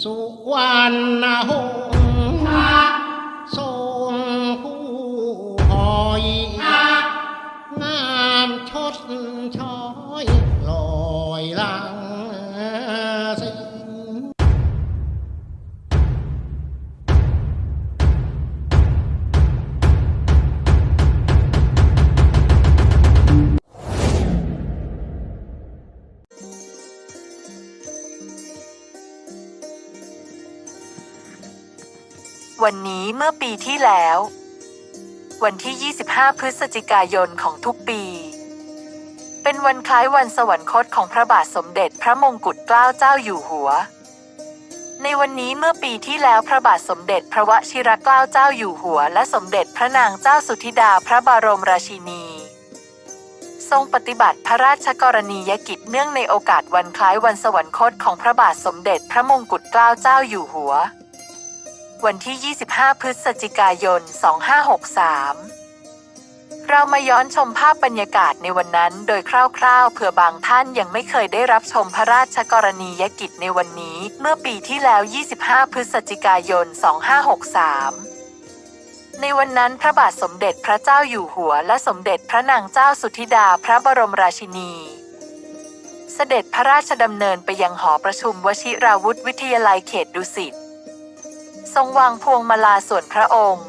สุวรรณหง วันนี้เมื่อปีที่แล้ว วันที่ 25 พฤศจิกายนของทุกปี เป็นวันคล้ายวันสวรรคตของพระบาทสมเด็จพระมงกุฎเกล้าเจ้าอยู่หัว ในวันนี้เมื่อปีที่แล้วพระบาทสมเด็จพระวชิรเกล้าเจ้าอยู่หัว และสมเด็จพระนางเจ้าสุธิดาพระบรมราชินีทรงปฏิบัติพระราชกรณียกิจเนื่องในโอกาสวันคล้ายวันสวรรคตของพระบาทสมเด็จพระมงกุฎเกล้าเจ้าอยู่หัว วันที่ 25 พฤศจิกายน 2563 เรามาย้อนชมภาพบรรยากาศในวันนั้นโดยคร่าวๆ เผื่อบางท่านยังไม่เคยได้รับชมพระราชกรณียกิจในวันนี้ เมื่อปีที่แล้ว 25 พฤศจิกายน 2563ในวันนั้นพระบาทสมเด็จพระเจ้าอยู่หัวและสมเด็จพระนางเจ้าสุธิดาพระบรมราชินี เสด็จพระราชดำเนินไปยังหอประชุมวชิราวุธวิทยาลัยเขตดุสิต ทรงวางพวงมาลาส่วนพระองค์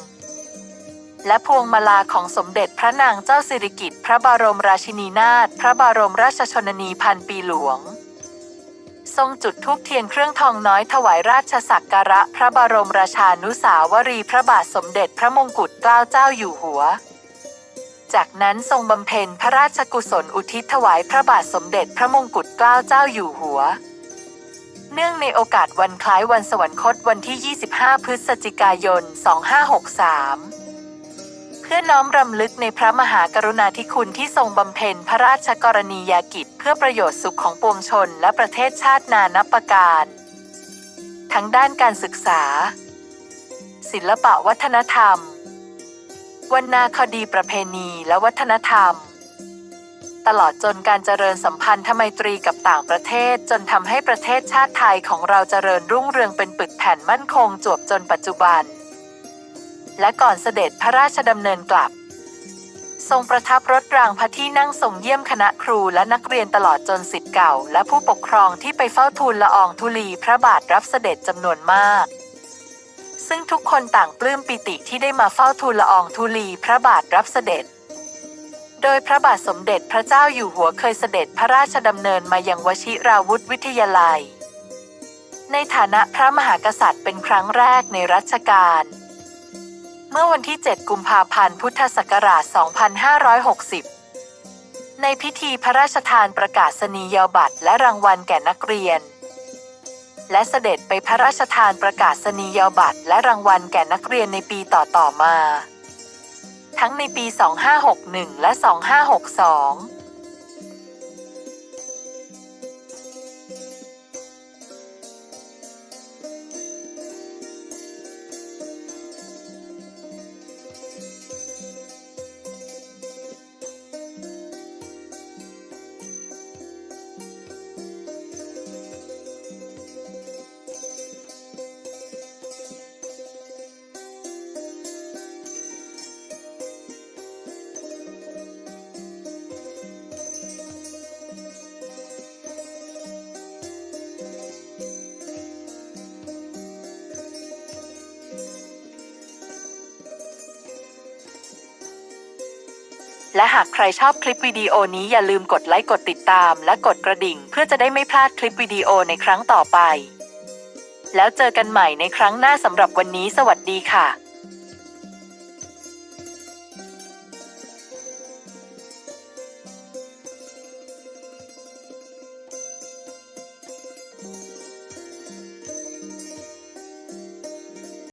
และพวงมาลาของสมเด็จพระนางเจ้าสิริกิติ์พระบรมราชินีนาถพระบรมราชชนนีพันปีหลวง ทรงจุดธูปเทียนเครื่องทองน้อยถวายราชสักการะพระบรมราชานุสาวรีพระบาทสมเด็จพระมงกุฎเกล้าเจ้าอยู่หัวจากนั้นทรงบำเพ็ญพระราชกุศลอุทิศถวายพระบาทสมเด็จพระมงกุฎเกล้าเจ้าอยู่หัว เนื่องในโอกาสวันคล้ายวันสวรรคตวันที่ 25 พฤศจิกายน 2563 เพื่อน้อมรำลึกในพระมหากรุณาธิคุณที่ทรงบำเพ็ญพระราชกรณียกิจ เพื่อประโยชน์สุขของปวงชนและประเทศชาตินานับประการ ทั้งด้านการศึกษา ศิลปะวัฒนธรรมวรรณคดีประเพณีและวัฒนธรรม ตลอดจนการเจริญสัมพันธไมตรีกับต่างประเทศ จนทำให้ประเทศชาติไทยของเราเจริญรุ่งเรืองเป็นปึกแผ่นมั่นคงจวบจนปัจจุบัน และก่อนเสด็จพระราชดำเนินกลับ ทรงประทับรถรางพระที่นั่งทรงเยี่ยมคณะครูและนักเรียนตลอดจนสิทธิ์เก่า และผู้ปกครองที่ไปเฝ้าทูลละอองธุลีพระบาทรับเสด็จจำนวนมากซึ่งทุกคนต่างปลื้มปิติที่ได้มาเฝ้าทูลละอองธุลีพระบาทรับเสด็จ โดยพระบาทสมเด็จพระเจ้าอยู่หัวเคยเสด็จพระราชดำเนินมายังวชิราวุธวิทยาลัย ในฐานะพระมหากษัตริย์เป็นครั้งแรกในรัชกาล เมื่อวันที่ 7 กุมภาพันธ์พุทธศักราช 2560 ในพิธีพระราชทานประกาศนียบัตรและรางวัลแก่นักเรียน และเสด็จไปพระราชทานประกาศนียบัตรและรางวัลแก่นักเรียนในปีต่อๆมา ทั้งในปี 2561 และ 2562 และหากใครชอบคลิปวิดีโอนี้อย่าลืมกดไลค์กดติดตาม และกดกระดิ่ง เพื่อจะได้ไม่พลาดคลิปวิดีโอในครั้งต่อไป แล้วเจอกันใหม่ในครั้งหน้าสำหรับวันนี้ สวัสดีค่ะ